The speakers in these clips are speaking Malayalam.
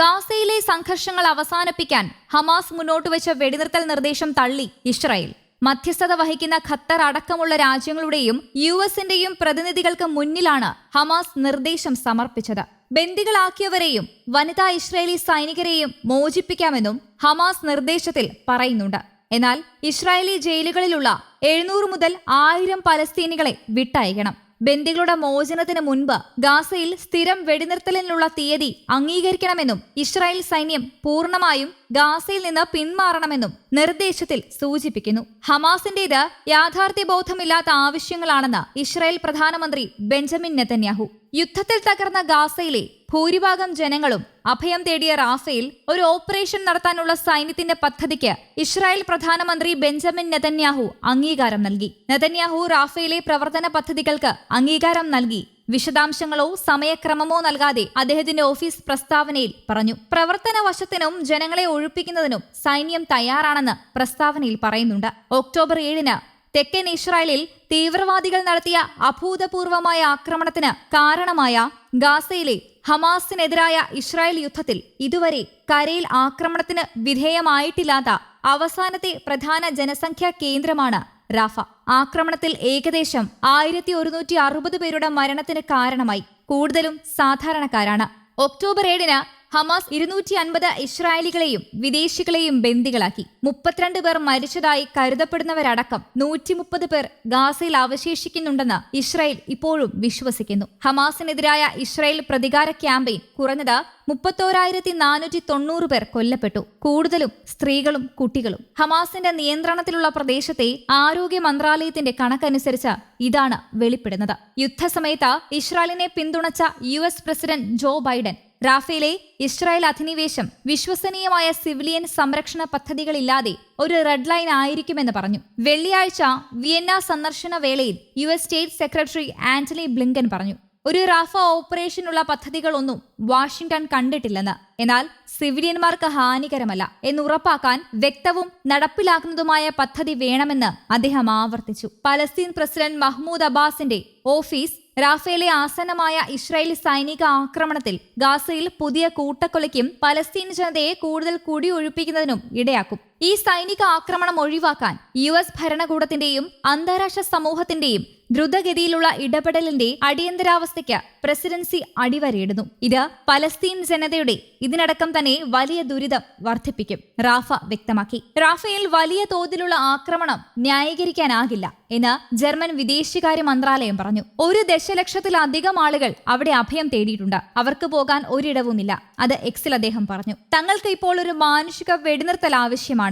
ഗാസയിലെ സംഘർഷങ്ങൾ അവസാനിപ്പിക്കാൻ ഹമാസ് മുന്നോട്ട് വെച്ച വെടിനിർത്തൽ നിർദ്ദേശം തള്ളി ഇസ്രായേൽ. മധ്യസ്ഥത വഹിക്കുന്ന ഖത്തർ അടക്കമുള്ള രാജ്യങ്ങളുടെയും യു എസിന്റെയും പ്രതിനിധികൾക്ക് മുന്നിലാണ് ഹമാസ് നിർദ്ദേശം സമർപ്പിച്ചത്. ബന്ദികളാക്കിയവരെയും വനിതാ ഇസ്രായേലി സൈനികരെയും മോചിപ്പിക്കാമെന്നും ഹമാസ് നിർദ്ദേശത്തിൽ പറയുന്നുണ്ട്. എന്നാൽ ഇസ്രായേലി ജയിലുകളിലുള്ള എഴുന്നൂറ് മുതൽ ആയിരം പലസ്തീനികളെ വിട്ടയക്കണം. ബന്ദികളുടെ മോചനത്തിന് മുൻപ് ഗാസയിൽ സ്ഥിരം വെടിനിർത്തലിനുള്ള തീയതി അംഗീകരിക്കണമെന്നും ഇസ്രായേൽ സൈന്യം പൂർണമായും ഗാസയിൽ നിന്ന് പിന്മാറണമെന്നും നിർദ്ദേശത്തിൽ സൂചിപ്പിക്കുന്നു. ഹമാസിന്റേത് യാഥാർത്ഥ്യബോധമില്ലാത്ത ആവശ്യങ്ങളാണെന്ന് ഇസ്രായേൽ പ്രധാനമന്ത്രി ബെഞ്ചമിൻ നെതന്യാഹു. യുദ്ധത്തിൽ തകർന്ന ഗാസയിലെ ഭൂരിഭാഗം ജനങ്ങളും അഭയം തേടിയ റാഫയിൽ ഒരു ഓപ്പറേഷൻ നടത്താനുള്ള സൈന്യത്തിന്റെ പദ്ധതിക്ക് ഇസ്രായേൽ പ്രധാനമന്ത്രി ബെഞ്ചമിൻ നെതന്യാഹു അംഗീകാരം നൽകി. നെതന്യാഹു റാഫയിലെ പ്രവർത്തന പദ്ധതികൾക്ക് അംഗീകാരം നൽകി. വിശദാംശങ്ങളോ സമയക്രമമോ നൽകാതെ അദ്ദേഹത്തിന്റെ ഓഫീസ് പ്രസ്താവനയിൽ പറഞ്ഞു. പ്രവർത്തന വശത്തിനും ജനങ്ങളെ ഒഴിപ്പിക്കുന്നതിനും സൈന്യം തയ്യാറാണെന്ന് പ്രസ്താവനയിൽ പറയുന്നുണ്ട്. ഒക്ടോബർ ഏഴിന് തെക്കൻ ഇസ്രായേലിൽ തീവ്രവാദികൾ നടത്തിയ അഭൂതപൂർവമായ ആക്രമണത്തിന് കാരണമായ ഗാസയിലെ ഹമാസിനെതിരായ ഇസ്രായേൽ യുദ്ധത്തിൽ ഇതുവരെ കരയിൽ ആക്രമണത്തിന് വിധേയമായിട്ടില്ലാത്ത അവസാനത്തെ പ്രധാന ജനസംഖ്യാ കേന്ദ്രമാണ് റാഫ. ആക്രമണത്തിൽ ഏകദേശം ആയിരത്തി ഒരുന്നൂറ്റി അറുപത് പേരുടെ മരണത്തിന് കാരണമായി. കൂടുതലും സാധാരണക്കാരാണ്. ഒക്ടോബർ ഏഴിന് ഹമാസ് ഇരുന്നൂറ്റി അൻപത് ഇസ്രായേലികളെയും വിദേശികളെയും ബന്ദികളാക്കി. മുപ്പത്തിരണ്ട് പേർ മരിച്ചതായി കരുതപ്പെടുന്നവരടക്കം നൂറ്റി മുപ്പത് പേർ ഗാസയിൽ അവശേഷിക്കുന്നുണ്ടെന്ന് ഇസ്രായേൽ ഇപ്പോഴും വിശ്വസിക്കുന്നു. ഹമാസിനെതിരായ ഇസ്രായേൽ പ്രതികാര ക്യാമ്പയിൻ കുറഞ്ഞത് മുപ്പത്തോരായിരത്തി നാനൂറ്റി തൊണ്ണൂറ് പേർ കൊല്ലപ്പെട്ടു. കൂടുതലും സ്ത്രീകളും കുട്ടികളും. ഹമാസിന്റെ നിയന്ത്രണത്തിലുള്ള പ്രദേശത്തെ ആരോഗ്യ മന്ത്രാലയത്തിന്റെ കണക്കനുസരിച്ച് ഇതാണ് വെളിപ്പെടുന്നത്. യുദ്ധസമയത്ത് ഇസ്രായേലിനെ പിന്തുണച്ച U S president Joe Biden റാഫേലെ Israel അധിനിവേശം വിശ്വസനീയമായ സിവിലിയൻ സംരക്ഷണ പദ്ധതികളില്ലാതെ ഒരു റെഡ് ലൈൻ ആയിരിക്കുമെന്ന് പറഞ്ഞു. വെള്ളിയാഴ്ച വിയന്ന സന്ദർശന വേളയിൽ U S state secretary Antony Blinken പറഞ്ഞു ഒരു റാഫ ഓപ്പറേഷനുള്ള പദ്ധതികളൊന്നും വാഷിംഗ്ടൺ കണ്ടിട്ടില്ലെന്ന്. എന്നാൽ സിവിലിയന്മാർക്ക് ഹാനികരമല്ല എന്ന് ഉറപ്പാക്കാൻ വ്യക്തവും നടപ്പിലാക്കുന്നതുമായ പദ്ധതി വേണമെന്ന് അദ്ദേഹം ആവർത്തിച്ചു. പലസ്തീൻ പ്രസിഡന്റ് മഹ്മൂദ് അബ്ബാസിന്റെ ഓഫീസ് റാഫേലെ ആസന്നമായ ഇസ്രായേലി സൈനിക ആക്രമണത്തിൽ ഗാസയിൽ പുതിയ കൂട്ടക്കൊലയ്ക്കും പലസ്തീൻ ജനതയെ കൂടുതൽ കുടിയൊഴിപ്പിക്കുന്നതിനും ഇടയാക്കും. ഈ സൈനിക ആക്രമണം ഒഴിവാക്കാൻ യു എസ് ഭരണകൂടത്തിന്റെയും അന്താരാഷ്ട്ര സമൂഹത്തിന്റെയും ദ്രുതഗതിയിലുള്ള ഇടപെടലിന്റെ അടിയന്തരാവസ്ഥയ്ക്ക് പ്രസിഡൻസി അടിവരയിടുന്നു. ഇത് പലസ്തീൻ ജനതയുടെ ഇതിനടക്കം തന്നെ വലിയ ദുരിതം വർദ്ധിപ്പിക്കും റാഫ വ്യക്തമാക്കി. റാഫയിൽ വലിയ തോതിലുള്ള ആക്രമണം ന്യായീകരിക്കാനാകില്ല എന്ന് ജർമ്മൻ വിദേശകാര്യ മന്ത്രാലയം പറഞ്ഞു. ഒരു ദശലക്ഷത്തിലധികം ആളുകൾ അവിടെ അഭയം തേടിയിട്ടുണ്ട്. അവർക്ക് പോകാൻ ഒരിടവുമില്ല അത് എക്സിൽ അദ്ദേഹം പറഞ്ഞു. തങ്ങൾക്ക് ഇപ്പോൾ ഒരു മാനുഷിക വെടിനിർത്തൽ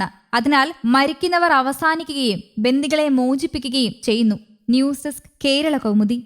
ആവശ്യമാണ് അതിനാൽ മരിക്കുന്നവർ അവസാനിക്കുകയും ബന്ദികളെ മോചിപ്പിക്കുകയും ചെയ്യുന്നു. News desk Kerala Kaumudi.